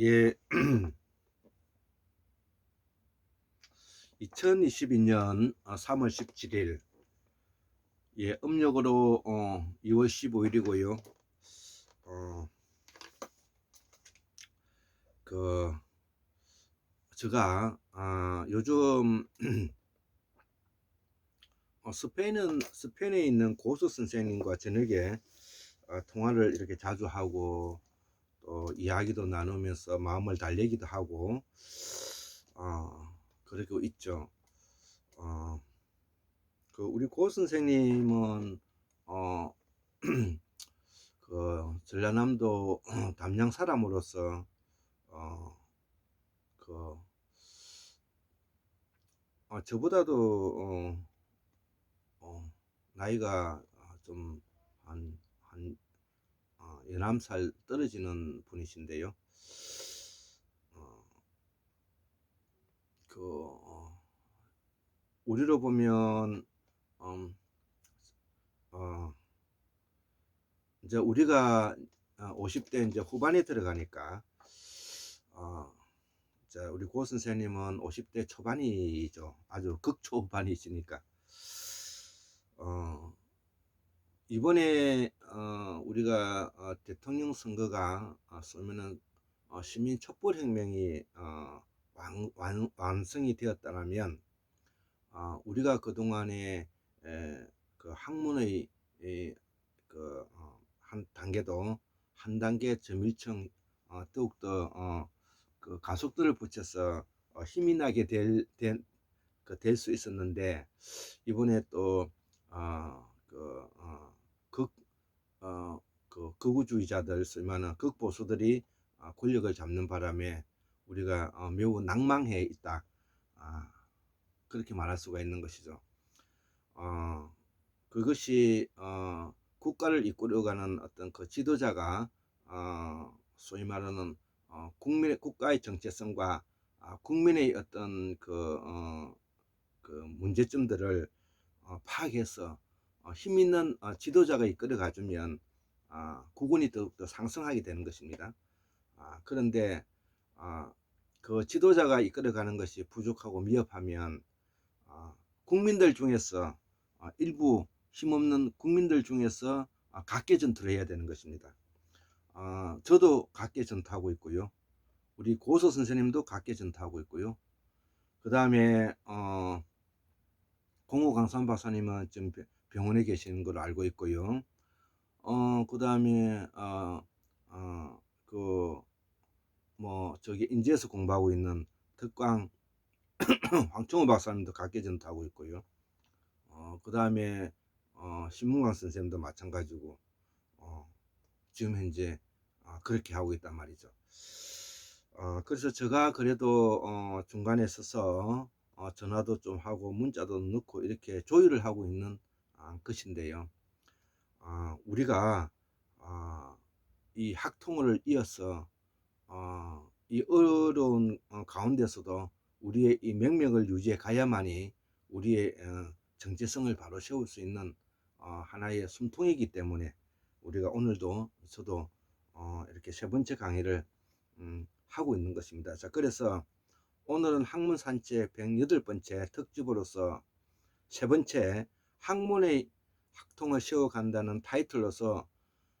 예. 2022년 3월 17일 예, 음력으로 어, 2월 15일이고요. 어, 그 제가 아, 요즘 어, 스페인은 스페인에 있는 고수 선생님과 저녁에 어, 통화를 이렇게 자주 하고 또 이야기도 나누면서 마음을 달래기도 하고 어, 그러고 있죠. 어, 그 우리 고 선생님은 어, 그 전라남도 담양 사람으로서 어, 그 어, 저보다도 어, 어, 나이가 좀한 한 어, 11살 떨어지는 분이신데요. 어, 그 어, 우리로 보면 음, 어, 이제 우리가 50대 이제 후반에 들어가니까 어, 자, 우리 고 선생님은 50대 초반이죠. 아주 극초반이시니까. 어, 이번에 어, 우리가 어, 대통령 선거가 어, 쏘면은 어, 시민 촛불 혁명이 어, 완, 완, 완성이 되었다면 어, 우리가 그 동안에 그 학문의 에, 그, 어, 한 단계도 한 단계 점일청 어, 더욱더 어, 그 가속도를 붙여서 어, 힘이 나게 될, 될, 그, 있었는데 이번에 또 어, 어, 그 극우주의자들 쓰면은 극보수들이 어, 권력을 잡는 바람에 우리가 어, 매우 낭망해 있다. 아, 그렇게 말할 수가 있는 것이죠. 어, 그것이 어, 국가를 이끌어가는 어떤 그 지도자가 어, 소위 말하는 어, 국민의 국가의 정체성과 아, 국민의 어떤 그, 어, 그 문제점들을 어, 파악해서 어, 힘 있는 어, 지도자가 이끌어 가주면 아, 국군이 더욱더 상승하게 되는 것입니다. 아, 그런데 아, 그 지도자가 이끌어가는 것이 부족하고 미흡하면 아, 국민들 중에서 아, 일부 힘없는 국민들 중에서 아, 각계 전투를 해야 되는 것입니다. 아, 저도 각계 전투하고 있고요. 우리 고소 선생님도 각계 전투하고 있고요. 그 다음에 어, 공호 강산 박사님은 지금 병원에 계시는 걸로 알고 있고요. 어, 그 다음에 어, 어, 그 뭐 저기 인제에서 공부하고 있는 특광 황청호 박사님도 각계 전투하고 있고요. 어, 그 다음에 어, 신문광 선생님도 마찬가지고 어, 지금 현재 어, 그렇게 하고 있단 말이죠. 어, 그래서 제가 그래도 어, 중간에 서서 어, 전화도 좀 하고 문자도 넣고 이렇게 조율을 하고 있는 어, 것인데요. 어, 우리가 어, 이 학통을 이어서 어, 이 어려운 어, 가운데서도 우리의 이 명명을 유지해 가야만이 우리의 어, 정체성을 바로 세울 수 있는 어, 하나의 숨통이기 때문에 우리가 오늘도 저도 어, 이렇게 세 번째 강의를 음, 하고 있는 것입니다. 자, 그래서 오늘은 학문 산책 108번째 특집으로서 세 번째 학문의 학통을 세워간다는 타이틀로서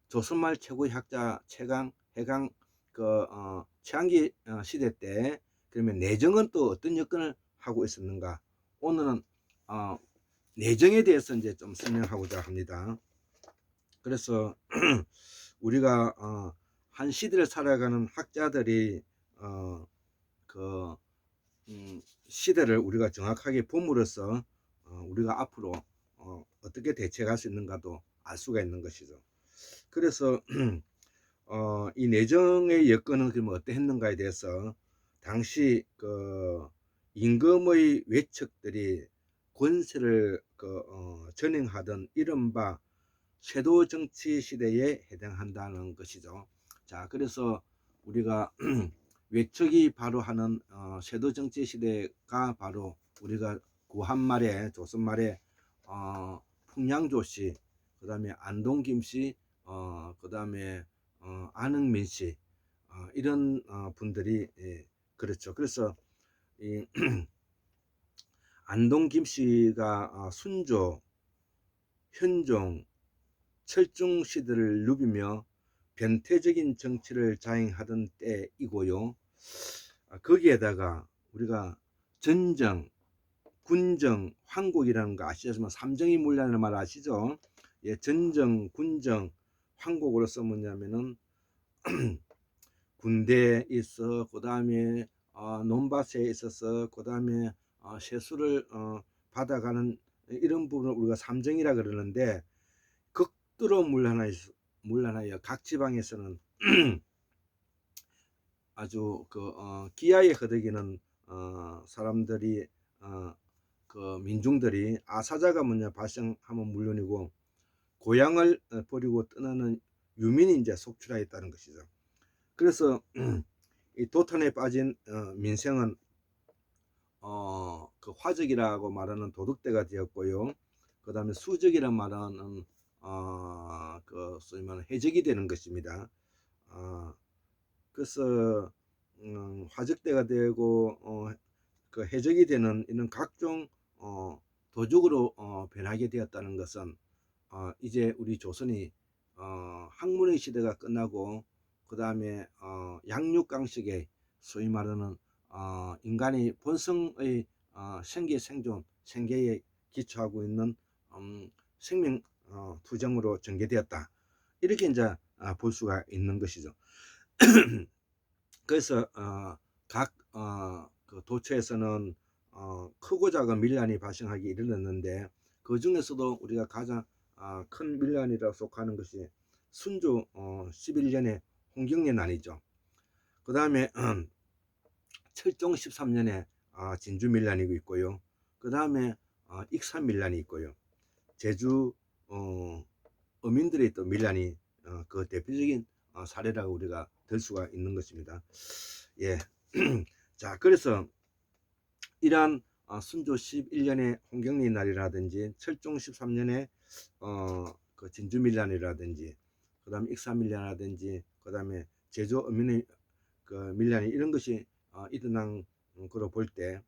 조선말 최고의 학자 최강 해강 그 어, 최한기 어, 시대 때 그러면 내정은 또 어떤 여건을 하고 있었는가? 오늘은 어, 내정에 대해서 이제 좀 설명하고자 합니다. 그래서 우리가 어, 한 시대를 살아가는 학자들이 어, 그 음, 시대를 우리가 정확하게 봄으로써 어, 우리가 앞으로 어, 어떻게 대처할 수 있는가도 알 수가 있는 것이죠. 그래서 어, 이 내정의 여건은 그러면 어떠했는가에 대해서 당시 그 임금의 외척들이 권세를 그, 어, 전행하던 이른바 쇄도 정치 시대에 해당한다는 것이죠. 자, 그래서 우리가 외척이 바로 하는 어, 쇄도 정치 시대가 바로 우리가 구한 말에 조선 말에 어, 풍량조씨, 그 다음에 안동김씨, 어, 그 다음에 어, 안흥민씨, 어, 이런 어, 분들이 예, 그렇죠. 그래서 이 안동 김씨가 어, 순조, 현종, 철중 시대를 누비며 변태적인 정치를 자행하던 때이고요. 아, 거기에다가 우리가 전정, 군정, 황국이라는 거 아시지만 삼정이 물리라는 말 아시죠? 예, 전정, 군정, 황국으로서 뭐냐면은 군대에 있어 그 다음에 어, 논밭에 있어서 그 다음에 어, 세수를 어, 받아가는 이런 부분을 우리가 삼정이라 그러는데 극도로 있, 물러나요. 각 지방에서는 아주 그 어, 기아에 거덕이는 어, 사람들이 어, 그 민중들이 아사자가 뭐냐 발생하면 물론이고 고향을 어, 버리고 떠나는 유민이 이제 속출하였다는 것이죠. 그래서 이 도탄에 빠진 어, 민생은 어, 그 화적이라고 말하는 도덕대가 되었고요. 그 다음에 수적이란 말하는 어, 그 소위 말하는 해적이 되는 것입니다. 어, 그래서 음, 화적대가 되고 어, 그 해적이 되는 이런 각종 어, 도적으로 어, 변하게 되었다는 것은 어, 이제 우리 조선이 어, 학문의 시대가 끝나고 그 다음에 어, 양육강식의 소위 말하는 어, 인간의 본성의 어, 생계 생존 생계에 기초하고 있는 음, 생명 어, 투정으로 전개되었다 이렇게 이제 아, 볼 수가 있는 것이죠. 그래서 어, 각 어, 그 도처에서는 어, 크고 작은 밀란이 발생하기 이르렀는데 그 중에서도 우리가 가장 아, 큰 밀란이라고 속하는 것이 순조 어, 11년에 홍경련 난이죠. 그 다음에 철종 13년에 아, 진주 밀란이 있고요. 그 다음에 어, 익산 밀란이 있고요. 제주 어, 어민들의 또 밀란이 어, 그 대표적인 어, 사례라고 우리가 들 수가 있는 것입니다. 예. 자, 그래서 이러한 어, 순조 11년에 홍경리 날이라든지 철종 13년에 어, 그 진주 밀란이라든지 그다음에 익사 밀란이라든지 그다음에 제주 어민의 그 밀란이 이런 것이 어, 일어난 거로 볼 때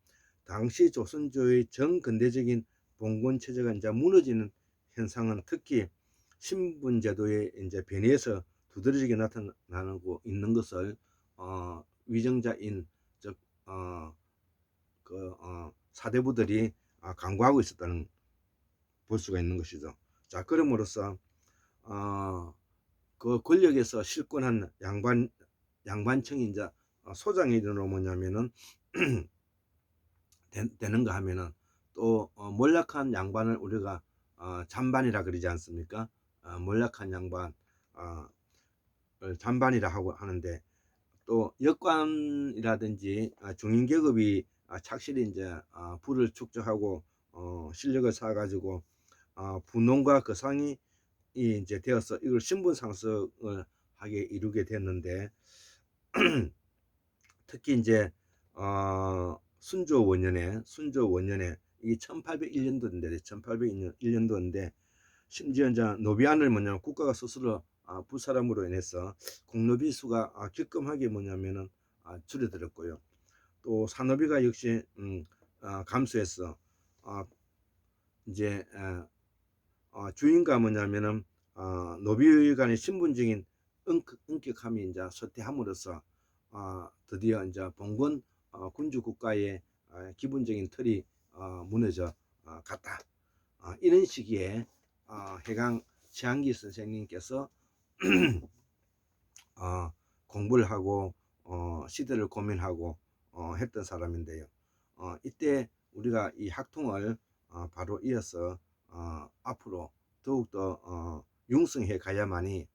당시 조선조의 정근대적인 봉건 체제가 이제 무너지는 현상은 특히 신분 제도의 이제 변이에서 두드러지게 나타나고 있는 것을 어, 위정자인 즉 어 그 어, 사대부들이 아, 강구하고 있었다는 볼 수가 있는 것이죠. 자, 그럼으로써 어, 그 권력에서 실권한 양반 양반청이 이제 어, 소장이 이르러 뭐냐면은 되, 는가 하면은 또 어, 몰락한 양반을 우리가 어, 잔반이라 그러지 않습니까? 어, 몰락한 양반 어, 잔반이라 하고 하는데 또 역관이라든지 아, 중인 계급이 아, 착실히 이제 아, 부를 축적하고 어, 실력을 쌓아가지고 아, 분홍과 그 상이 이제 되어서 이걸 신분 상승을 하게 이루게 됐는데 특히 이제 어, 순조 원년에 순조 원년에 이 1801년도인데 1801년도인데 심지어 이제 노비안을 뭐냐면 국가가 스스로 아, 부사람으로 인해서 공노비 수가 아, 기끔하게 뭐냐면은 아, 줄어들었고요. 또 산업비가 역시 음, 아, 감소해서 아, 이제 아, 어, 주인과 뭐냐면은 어, 노비 간의 신분적인 은격, 은격함이 이제 쇠퇴함으로써 어, 드디어 이제 봉건 어, 군주 국가의 어, 기본적인 틀이 어, 무너져 어, 갔다. 어, 이런 시기에 어, 해강 최한기 선생님께서 어, 공부를 하고 어, 시대를 고민하고 어, 했던 사람인데요. 어, 이때 우리가 이 학통을 어, 바로 이어서 어, 앞으로 더욱더 어, 융성해 가야만이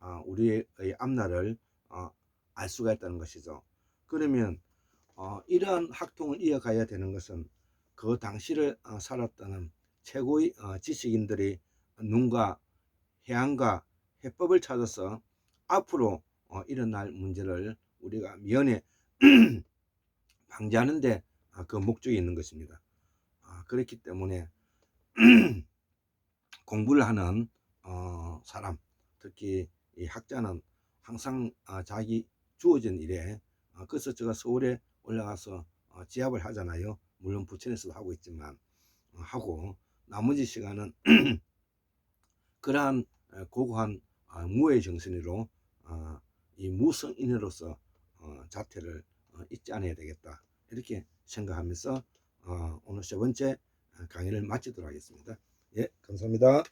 어, 우리의 앞날을 어, 알 수가 있다는 것이죠. 그러면 어, 이러한 학통을 이어가야 되는 것은 그 당시를 어, 살았다는 최고의 어, 지식인들이 눈과 해안과 해법을 찾아서 앞으로 어, 일어날 문제를 우리가 미연에 방지하는데 아, 그 목적이 있는 것입니다. 아, 그렇기 때문에 공부를 하는 어, 사람, 특히 이 학자는 항상 아, 자기 주어진 일에 어, 그래서 제가 서울에 올라가서 어, 지압을 하잖아요. 물론 부천에서도 하고 있지만 어, 하고 나머지 시간은 그러한 어, 고고한 어, 무의 정신으로 어, 이 무성인으로서 어, 자태를 어, 잊지 않아야 되겠다 이렇게 생각하면서 어, 오늘 세 번째 강의를 마치도록 하겠습니다. 예, 감사합니다.